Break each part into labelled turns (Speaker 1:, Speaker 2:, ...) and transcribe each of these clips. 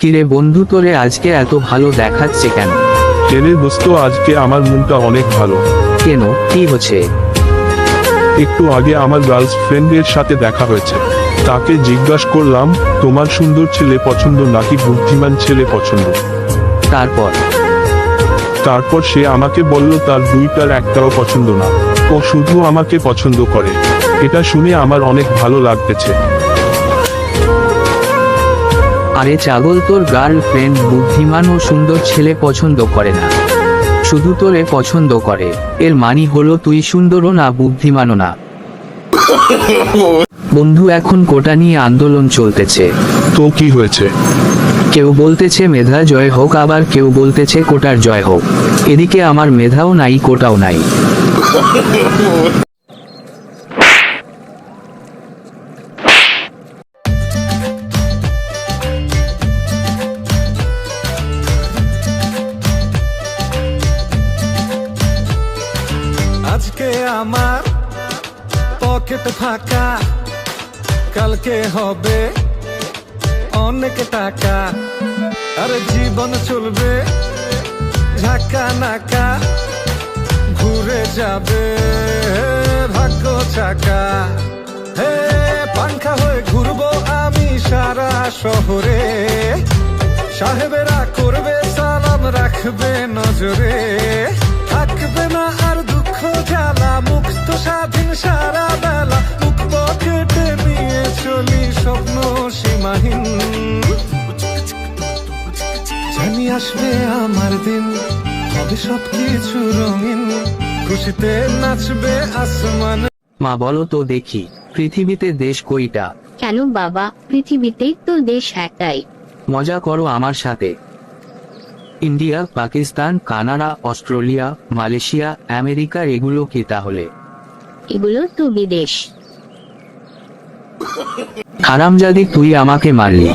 Speaker 1: কিরে বন্ধু তোরে আজকে এত ভালো দেখাচ্ছে কেন?
Speaker 2: টেনে দোস্ত আজকে আমার মনটা অনেক ভালো।
Speaker 1: কেন? কি হচ্ছে?
Speaker 2: একটু আগে আমার গার্লস ফ্রেন্ডের সাথে দেখা হয়েছে। তাকে জিজ্ঞাসা করলাম তোমার সুন্দর ছেলে পছন্দ নাকি বুদ্ধিমান ছেলে পছন্দ?
Speaker 1: তারপর?
Speaker 2: তারপর সে আমাকে বলল তার দুইটার একটাও পছন্দ না। ও শুধু আমাকে পছন্দ করে। এটা শুনে আমার অনেক ভালো লাগতেছে।
Speaker 1: আরে চাগল তোর গার্লফ্রেন্ড বুদ্ধিমান ও সুন্দর ছেলে পছন্দ করে না। শুধু তোরে পছন্দ করে। এর মানি হলো তুই সুন্দরও না বুদ্ধিমানও না। বন্ধু এখন কোটা নিয়ে আন্দোলন চলতেছে।
Speaker 2: তো কি হয়েছে?
Speaker 1: কেউ বলতেছে মেধা জয় হোক আবার কেউ বলতেছে কোটার জয় হোক। এদিকে আমার মেধাও নাই কোটাও নাই।
Speaker 3: আজকে আমার পকেট ফাঁকা, কালকে হবে অনেক টাকা। আরে জীবন চলবে ঝাঁকা নাকা, ঘুরে যাবে, ভাগ্য চাকা। হে, পাংখা হয়ে ঘুরবো আমি সারা শহরে। সাহেবেরা করবে সালাম, রাখবে নজরে। থাকবে না আসবে আমার দিন। হবে সবকিছু রঙিন। খুশিতে নাচবে আসমান।
Speaker 1: মা বলো তো দেখি পৃথিবীতে দেশ কইটা?
Speaker 4: কেন বাবা পৃথিবীতে তো দেশ একটাই।
Speaker 1: মজা করো আমার সাথে। India Pakistan Canada Australia Malaysia America এগুলো কি তাহলে?
Speaker 4: এগুলো তো বিদেশ।
Speaker 1: হারামজাদি তুই আমাকে মারলি।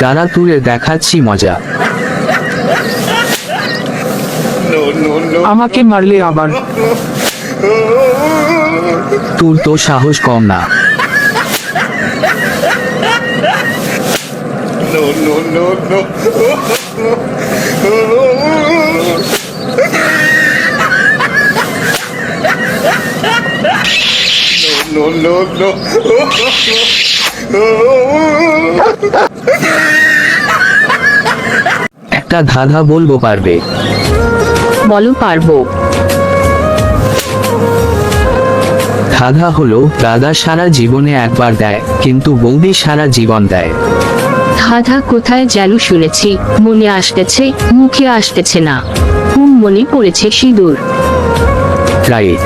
Speaker 1: তারা তুলে দেখাচ্ছি মজা।
Speaker 5: আমাকে মারলে আবার।
Speaker 1: তোর তো সাহস কম না। একটা ধাঁধা বলব পারবে।
Speaker 4: বলো পারব।
Speaker 1: ধাঁধা হলো দাদা সারা জীবনে একবার দেয় কিন্তু বৌদি সারা জীবন দেয়।
Speaker 4: ধাঁধা কোথায় যেন শুনেছি মনে আসতেছে মুখে আসতেছে না। হুম মনে পড়েছে সিঁদুর?
Speaker 1: রাইট।